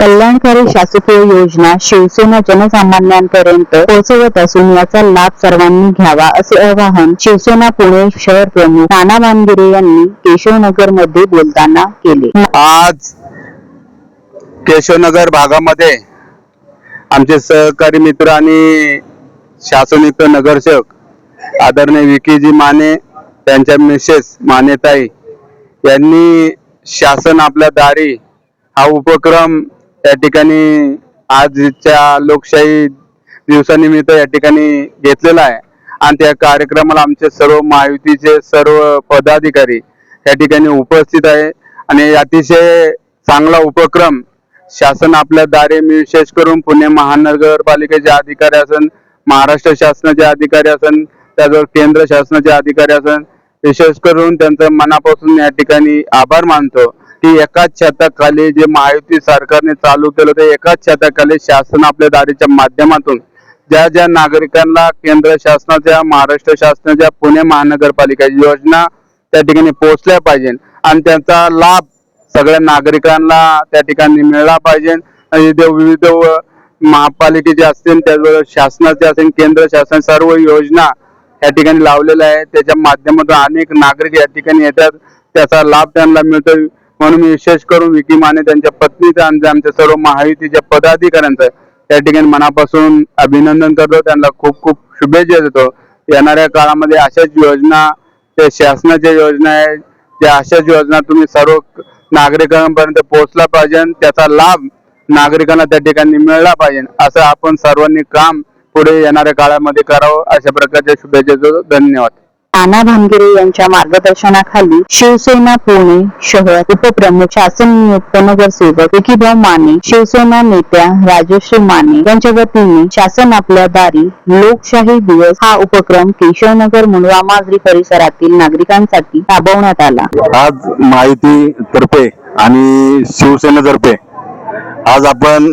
कल्याणकारी शासकीय योजना शिवसेना जनसामान्यांपर्यंत पोहोचवत असून याचा लाभ सर्वांनी घ्यावा असे आवाहन शिवसेना पुणे शहर प्रमुख नाना वानगिरे यांनी केशवनगरमध्ये बोलताना केले. आज केशवनगर भागामध्ये आमचे सहकारी मित्र आणि शासनयुक्त नगरसेवक आदरणीय विकीजी माने त्यांच्या मिसेस मानेताई यांनी शासन आपल्या दारी हा उपक्रम त्या ठिकाणी आजच्या लोकशाही दिवसानिमित्त या ठिकाणी घेतलेला आहे. आणि त्या कार्यक्रमाला आमचे सर्व महायुतीचे सर्व पदाधिकारी या ठिकाणी उपस्थित आहे. आणि अतिशय चांगला उपक्रम शासन आपल्या दारे मी विशेष करून पुणे महानगरपालिकेचे अधिकारी असन महाराष्ट्र शासनाचे अधिकारी असन त्याचबरोबर केंद्र शासनाचे अधिकारी असन विशेष करून त्यांचं मनापासून या ठिकाणी आभार मानतो. की एकाच शतकाली जे महायुती सरकारने चालू केलं ते एकाच शतकाली शासन आपल्या दारीच्या माध्यमातून ज्या ज्या नागरिकांना केंद्र शासनाच्या महाराष्ट्र शासनाच्या पुणे महानगरपालिका योजना त्या ठिकाणी पोहोचल्या पाहिजे आणि त्यांचा लाभ सगळ्या नागरिकांना त्या ठिकाणी मिळाला पाहिजे आणि ते विविध महापालिकेचे असतील त्याचबरोबर शासनाचे असेल केंद्र शासन सर्व योजना या ठिकाणी लावलेल्या आहेत. त्याच्या माध्यमातून अनेक नागरिक या ठिकाणी येतात. त्याचा लाभ त्यांना मिळतो म्हणून मी विशेष करून विकी माने त्यांच्या पत्नीचं आणि आमच्या सर्व महायुतीच्या पदाधिकाऱ्यांचं त्या ठिकाणी मनापासून अभिनंदन करतो. त्यांना खूप खूप शुभेच्छा देतो. येणाऱ्या काळामध्ये अशाच योजना त्या शासनाच्या योजना आहेत त्या अशाच योजना तुम्ही सर्व नागरिकांपर्यंत पोहोचला पाहिजे त्याचा लाभ नागरिकांना त्या ठिकाणी मिळला पाहिजे. असं आपण सर्वांनी काम पुढे येणाऱ्या काळामध्ये करावं अशा प्रकारच्या शुभेच्छा देतो. धन्यवाद. नाना भानगिरे यांच्या मार्गदर्शनाखाली शिवसेना पुणे शहर उपप्रमुख शासन नियुक्त नगरसेवक विकीभाऊ माने शिवसेना नेत्या राजश्री माने यांच्या वतीने शासन आपल्या दारी लोकशाही दिवस हा उपक्रम केशवनगर मुंडवा माजरी परिसरातील नागरिकांसाठी राबवण्यात आला. आज माहिती तर्फे आणि शिवसेना तर्फे आज आपण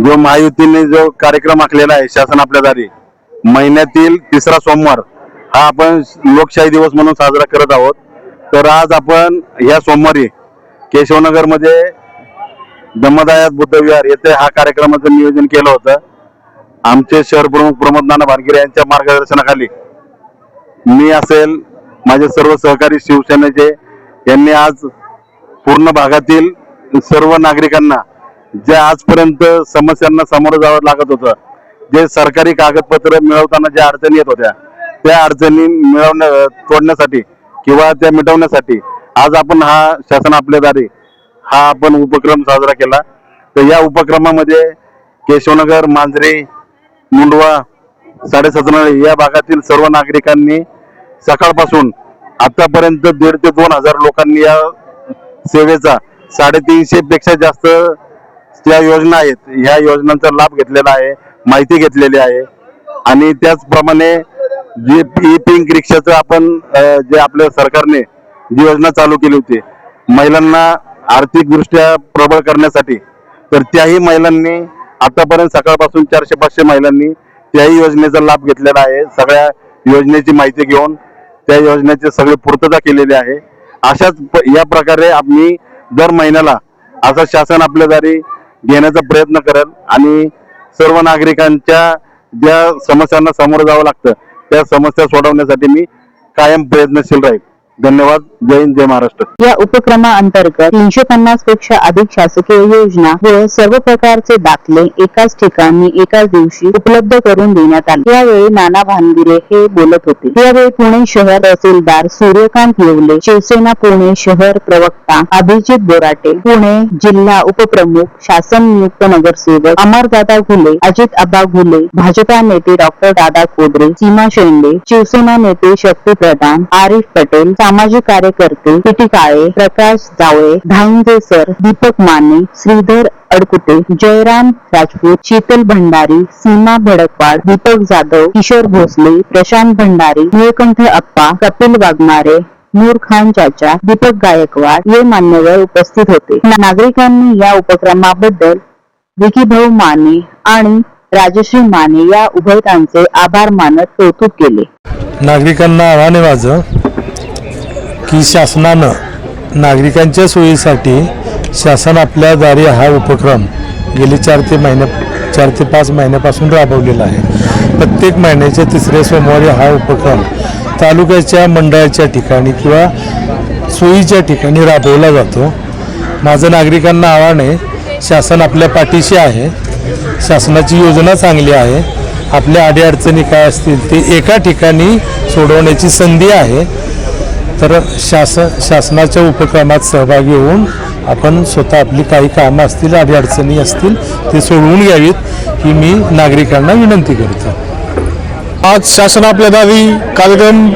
जो महायुतीने जो कार्यक्रम आखलेला आहे शासन आपल्या दारी महिन्यातील तिसरा सोमवार हा आपण लोकशाही दिवस म्हणून साजरा करत आहोत. तर आज आपण या सोमवारी केशवनगरमध्ये दमदायात धम्मदायात बुद्धविहार येथे हा कार्यक्रमाचं नियोजन केलं होतं. आमचे शहर प्रमुख प्रमोद नाना भानगिरे यांच्या मार्गदर्शनाखाली मी असेल माझे सर्व सहकारी शिवसेनेचे यांनी आज पूर्ण भागातील सर्व नागरिकांना जे आजपर्यंत समस्यांना सामोरं जावं लागत होतं जे सरकारी कागदपत्र मिळवताना ज्या अडचणी येत होत्या त्या अडचणी मिळवण्या तोडण्यासाठी किंवा त्या मिटवण्यासाठी आज आपण हा शासन आपल्या दारी हा आपण उपक्रम साजरा केला. तर या उपक्रमामध्ये केशवनगर मांजरे मुंडवा साडेसतनाळे या भागातील सर्व नागरिकांनी सकाळपासून आतापर्यंत दीड ते दोन हजार लोकांनी या सेवेचा साडेतीनशे पेक्षा जास्त त्या योजना आहेत. ह्या योजनांचा लाभ घेतलेला आहे माहिती घेतलेली आहे. आणि त्याचप्रमाणे जे ई पिंक रिक्षाचं आपण जे आपल्या सरकारने जी योजना चालू केली होती महिलांना आर्थिकदृष्ट्या प्रबळ करण्यासाठी तर त्याही महिलांनी आतापर्यंत सकाळपासून चारशे पाचशे महिलांनी त्याही योजनेचा लाभ घेतलेला आहे. सगळ्या योजनेची माहिती घेऊन त्या योजनेची सगळी पूर्तता केलेली आहे. अशाच या प्रकारे आम्ही दर महिन्याला असं शासन आपल्या दारी घेण्याचा प्रयत्न करेल आणि सर्व नागरिकांच्या ज्या समस्यांना सामोरं जावं लागतं त्या समस्या सोडवण्यासाठी मी कायम प्रयत्नशील राहील. धन्यवाद. जय हिंद जय महाराष्ट्र. या उपक्रमाअंतर्गत तीनशे पन्नासपेक्षा अधिक शासकीय योजना व सर्व प्रकारचे दाखले एकाच ठिकाणी एकाच दिवशी उपलब्ध करून देण्यात आले. यावेळी नाना भानगिरे हे बोलत होते. यावेळी पुणे शहर तहसीलदार सूर्यकांत येवले शिवसेना पुणे शहर प्रवक्ता अभिजित बोराटे पुणे जिल्हा उपप्रमुख शासन नियुक्त नगरसेवक अमरदादा घुले अजित आबा घुले भाजपा नेते डॉक्टर दादा कोदरे सीमा शेंडे शिवसेना नेते शक्ती प्रधान आरिफ पटेल सामाजिक कार्यकर्ते पिटी काळे प्रकाश जावळे धांजे सर दीपक माने श्रीधर अडकुटे जयराम राजपूत शीतल भंडारी सीमा भडकवाड दीपक जाधव किशोर भोसले प्रशांत भंडारी निळकंठ अप्पा कपिल वाघमारे नूर खान चाचा दीपक गायकवाड हे मान्यवर उपस्थित होते. नागरिकांनी या उपक्रमाबद्दल विकीभाऊ माने आणि राजश्री माने या उभयतांचे आभार मानत कौतुक केले. नागरिकांना आव्हाने आहे माझं. की शासनानं नागरिकांच्या सोयीसाठी शासन आपल्या दारी हा उपक्रम गेली चार ते महिन्या चार ते पाच महिन्यापासून राबवलेला आहे. प्रत्येक महिन्याच्या तिसऱ्या सोमवारी हा उपक्रम तालुक्याच्या मंडळाच्या ठिकाणी किंवा सोयीच्या ठिकाणी राबवला जातो. माझं नागरिकांना आव्हान आहे शासन आपल्या पाठीशी आहे शासनाची योजना चांगली आहे आपल्या अडीअडचणी काय असतील ते एका ठिकाणी सोडवण्याची संधी आहे. तर शासन शासनाच्या उपक्रमात सहभागी होऊन आपण स्वतः आपली काही कामं असतील अडीअडचणी असतील ते सोडवून घ्यावीत ही मी नागरिकांना विनंती करतो. आज शासन आपल्या दावी कार्यक्रम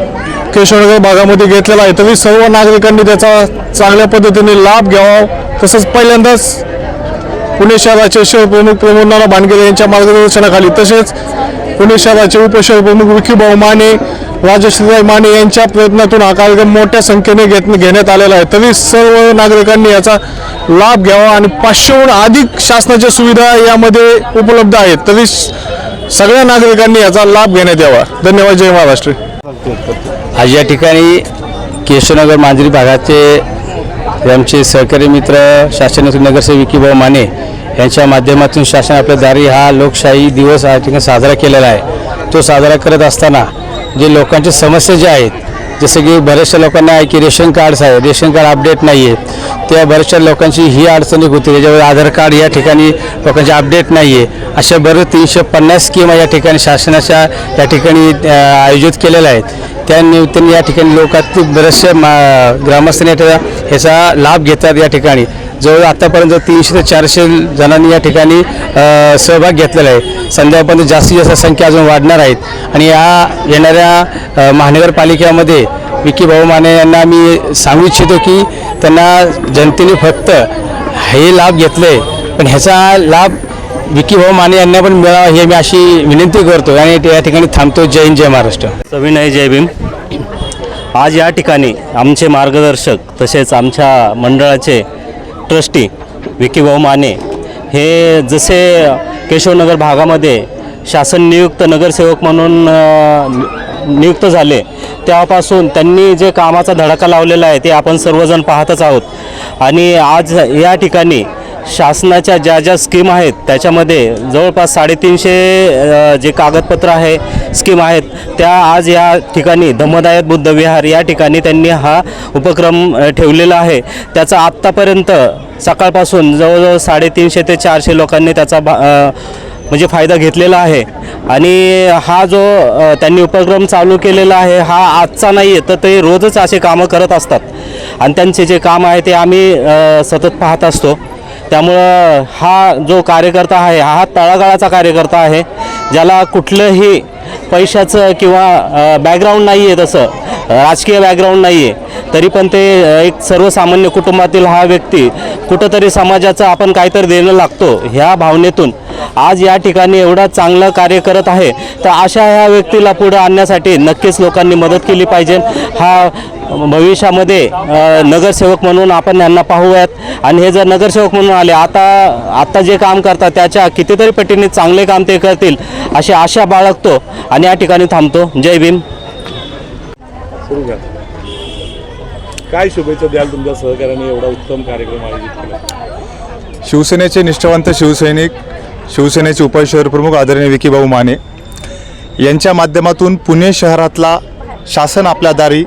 केशवनगर भागामध्ये घेतलेला आहे. तरी सर्व नागरिकांनी त्याचा चांगल्या पद्धतीने लाभ घ्यावा. तसंच पहिल्यांदाच पुणे शहराचे शहरप्रमुख प्रमोद नाना यांच्या मार्गदर्शनाखाली तसेच पुणे शहराचे उपशहरप्रमुख प्रमुख विकीभाऊ माने राजश्रीराय माने यांच्या प्रयत्नातून हा कार्यक्रम मोठ्या संख्येने घेत घेण्यात आलेला आहे. तरी सर्व नागरिकांनी याचा लाभ घ्यावा आणि पाचशेहून अधिक शासनाच्या सुविधा यामध्ये उपलब्ध आहेत. तरी सगळ्या नागरिकांनी याचा लाभ घेण्यात यावा. धन्यवाद. जय महाराष्ट्र. आज या ठिकाणी केशवनगर मांजरी भागाचे आमचे सहकारी मित्र शासन नगरसेवक भाऊ माने यांच्या माध्यमातून शासन आपल्या दारी हा लोकशाही दिवस या ठिकाणी साजरा केलेला आहे. तो साजरा करत असताना जे लोकांच्या समस्या ज्या आहेत जसं की बऱ्याचशा लोकांना आहे की रेशन कार्ड्स आहे रेशन कार्ड अपडेट नाही आहे त्या बऱ्याचशा लोकांची ही अडचणी होती. त्याच्यावर आधार कार्ड या ठिकाणी लोकांचे अपडेट नाही आहे अशा बरेच तीनशे पन्नास स्कीमा या ठिकाणी शासनाच्या या ठिकाणी आयोजित केलेल्या आहेत. त्या निमित्ताने या ठिकाणी लोकात बऱ्याचशा मा ग्रामस्थांनी या ह्याचा लाभ घेतात या ठिकाणी. जवळ आतापर्यंत तीनशे ते चारशे जणांनी या ठिकाणी सहभाग घेतलेला आहे. संध्याकाळपर्यंत जास्तीत जास्त संख्या अजून वाढणार आहेत. आणि या येणाऱ्या महानगरपालिकेमध्ये विकी भाऊ माने यांना मी सांगू इच्छितो की त्यांना जनतेने फक्त हे लाभ घेतले पण ह्याचा लाभ विकी भाऊ माने यांना पण मिळावा हे मी अशी विनंती करतो आणि या ठिकाणी थांबतो जय हिंद जय महाराष्ट्र. सविनय जय भीम. आज या ठिकाणी आमचे मार्गदर्शक तसेच आमच्या मंडळाचे ट्रस्टी विकीभाऊ माने हे जसे केशवनगर भागामध्ये शासन नियुक्त नगरसेवक म्हणून नियुक्त झाले तेव्हापासून त्यांनी जे कामाचा धडाका लावलेला आहे ते आपण सर्वजण पाहतच आहोत. आणि आज या ठिकाणी शासनाच्या ज्या ज्या स्कीम आहेत त्याच्यामध्ये जवळपास साडेतीनशे जे कागदपत्र आहे स्कीम आहेत त्या आज या ठिकाणी धम्मदायत बुद्ध विहार या ठिकाणी त्यांनी हा उपक्रम ठेवलेला आहे. त्याचा आत्तापर्यंत सकाळपासून जवळजवळ साडेतीनशे ते चारशे लोकांनी त्याचा भा म्हणजे फायदा घेतलेला आहे. आणि हा जो त्यांनी उपक्रम चालू केलेला आहे हा आजचा नाही आहे तर ते रोजच असे कामं करत असतात. आणि त्यांचे जे काम आहे ते आम्ही सतत पाहत असतो. त्यामुळं हा जो कार्यकर्ता आहे हा तळागाळाचा कार्यकर्ता आहे ज्याला कुठलंही पैशाचं किंवा बॅकग्राऊंड नाही आहे तसं राजकीय बॅकग्राऊंड नाही आहे तरी पण ते एक सर्वसामान्य कुटुंबातील हा व्यक्ती कुठंतरी समाजाचं आपण काहीतरी देणं लागतो ह्या भावनेतून. आज या ठिकाणी एवढं चांगलं कार्य करत आहे तर अशा ह्या व्यक्तीला पुढं आणण्यासाठी नक्कीच लोकांनी मदत केली पाहिजे. हा भविष्यामध्ये नगरसेवक म्हणून आपण यांना पाहूयात. आणि हे जर नगरसेवक म्हणून आले आता आता जे काम करतात त्याच्या कितीतरी पटीने चांगले काम ते करतील अशी आशा बाळगतो आणि या ठिकाणी थांबतो. जय भीम. काय शुभेच्छा द्याल तुमच्या सहकार्याने? एवढा उत्तम कार्यक्रम आयोजित केला. शिवसेनेचे निष्ठावंत शिवसैनिक शिवसेनेचे उपशहर प्रमुख आदरणीय विकीभाऊ माने यांच्या माध्यमातून पुणे शहरातला शासन आपल्या दारी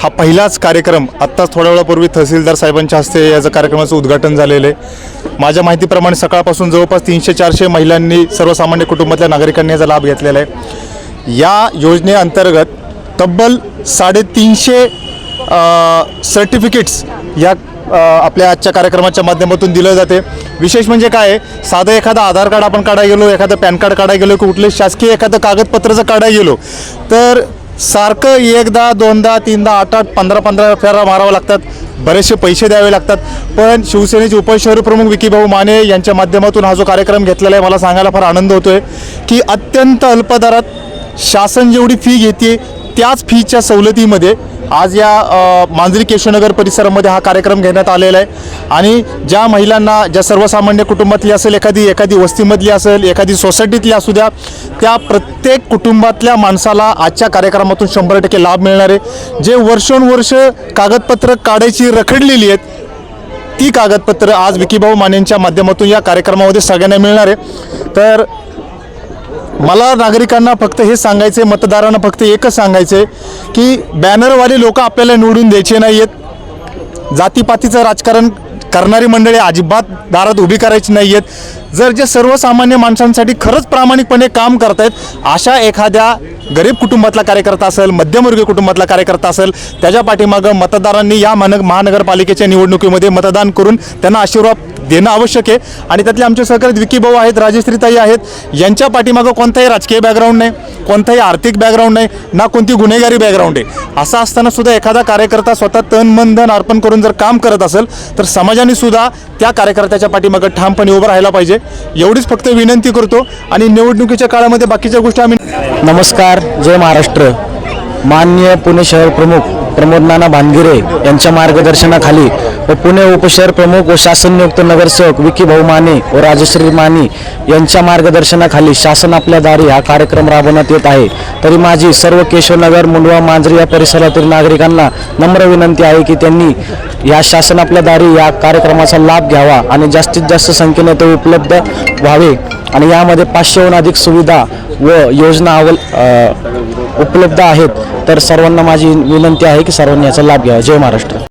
हा पहिलाच कार्यक्रम आत्ताच थोड्या वेळापूर्वी तहसीलदार साहेबांच्या हस्ते याचं कार्यक्रमाचं उद्घाटन झालेलं आहे. माझ्या माहितीप्रमाणे सकाळपासून जवळपास तीनशे चारशे महिलांनी सर्वसामान्य कुटुंबातल्या नागरिकांनी याचा लाभ घेतलेला आहे. या योजनेअंतर्गत तब्बल साडेतीनशे सर्टिफिकेट्स या आपल्या आजच्या कार्यक्रमाच्या माध्यमातून दिलं जाते. विशेष म्हणजे काय साधं एखादं आधार कार्ड आपण काढायला गेलो एखादं पॅन कार्ड काढायला गेलो की कुठले शासकीय एखादं कागदपत्र जर काढायला गेलो तर सारखं एकदा दोनदा तीनदा आठ आठ पंधरा पंधरा फेरा मारावं लागतात. बरेचसे पैसे द्यावे लागतात. पण शिवसेनेचे उपशहर प्रमुख विकीभाऊ माने यांच्या माध्यमातून हा जो कार्यक्रम घेतलेला आहे मला सांगायला फार आनंद होतोय की अत्यंत अल्प दरात शासन जेवढी फी घेते त्याच फीच्या सवलतीमध्ये आज या मांजरी केशवनगर परिसरामध्ये हा कार्यक्रम घेण्यात आलेला आहे. आणि ज्या महिलांना ज्या सर्वसामान्य कुटुंबातली असेल एखादी एखादी वस्तीमधली असेल एखादी सोसायटीतली असू द्या त्या प्रत्येक कुटुंबातल्या माणसाला आजच्या कार्यक्रमातून शंभर टक्के लाभ मिळणार आहे. जे वर्षोनवर्ष कागदपत्र काढायची रखडलेली आहेत ती कागदपत्र आज विकीभाऊ मानेंच्या माध्यमातून या कार्यक्रमामध्ये सगळ्यांना मिळणार आहे. तर मला नागरिकांना फक्त हे सांगायचे मतदारांना फक्त एकच सांगायचे की बॅनरवाले लोक आपल्याला निवडून द्यायचे नाही आहेत जातीपातीचं राजकारण करणारी मंडळी अजिबात दारात उभी करायची नाही आहेत जर जे सर्वसामान्य माणसांसाठी खरंच प्रामाणिकपणे काम करतायत अशा एखाद्या गरीब कुटुंबातला कार्यकर्ता असेल मध्यमवर्गीय कुटुंबातला कार्यकर्ता असेल त्याच्या पाठीमागं मतदारांनी या मान महानगरपालिकेच्या निवडणुकीमध्ये मतदान करून त्यांना आशीर्वाद देणं आवश्यक आहे. आणि त्यातले आमचे सहकारी विकी भाऊ आहेत राजश्रीताई आहेत यांच्या पाठीमागं कोणताही राजकीय बॅकग्राऊंड नाही कोणताही आर्थिक बॅकग्राऊंड नाही ना कोणती गुन्हेगारी बॅकग्राऊंड आहे. असं असताना सुद्धा एखादा कार्यकर्ता स्वतः तन मन धन अर्पण करून जर काम करत असेल तर समाजाने सुद्धा त्या कार्यकर्त्याच्या पाठीमागं ठामपणे उभं राहायला पाहिजे. एवढीच फक्त विनंती करतो आणि निवडणुकीच्या काळामध्ये बाकीच्या गोष्टी आम्ही नमस्कार जय महाराष्ट्र. माननीय पुणे शहर प्रमुख प्रमोद नाना भानगिरे यांच्या मार्गदर्शनाखाली व पुणे उपशहर प्रमुख व शासनयुक्त नगरसेवक विकी भाऊ माने व राजश्री माने यांच्या मार्गदर्शनाखाली शासन आपल्या दारी हा कार्यक्रम राबवण्यात येत आहे. तरी माझी सर्व केशवनगर मुंडवा मांजरी या परिसरातील नागरिकांना नम्र विनंती आहे की त्यांनी या शासन आपल्या दारी या कार्यक्रमाचा लाभ घ्यावा आणि जास्तीत जास्त संख्येने ते उपलब्ध व्हावे. आणि यामध्ये पाचशेहून अधिक सुविधा व योजना अवल उपलब्ध आहेत. तर सर्वांना माझी विनंती आहे की सर्वांनी याचा लाभ घ्यावा. जय महाराष्ट्र.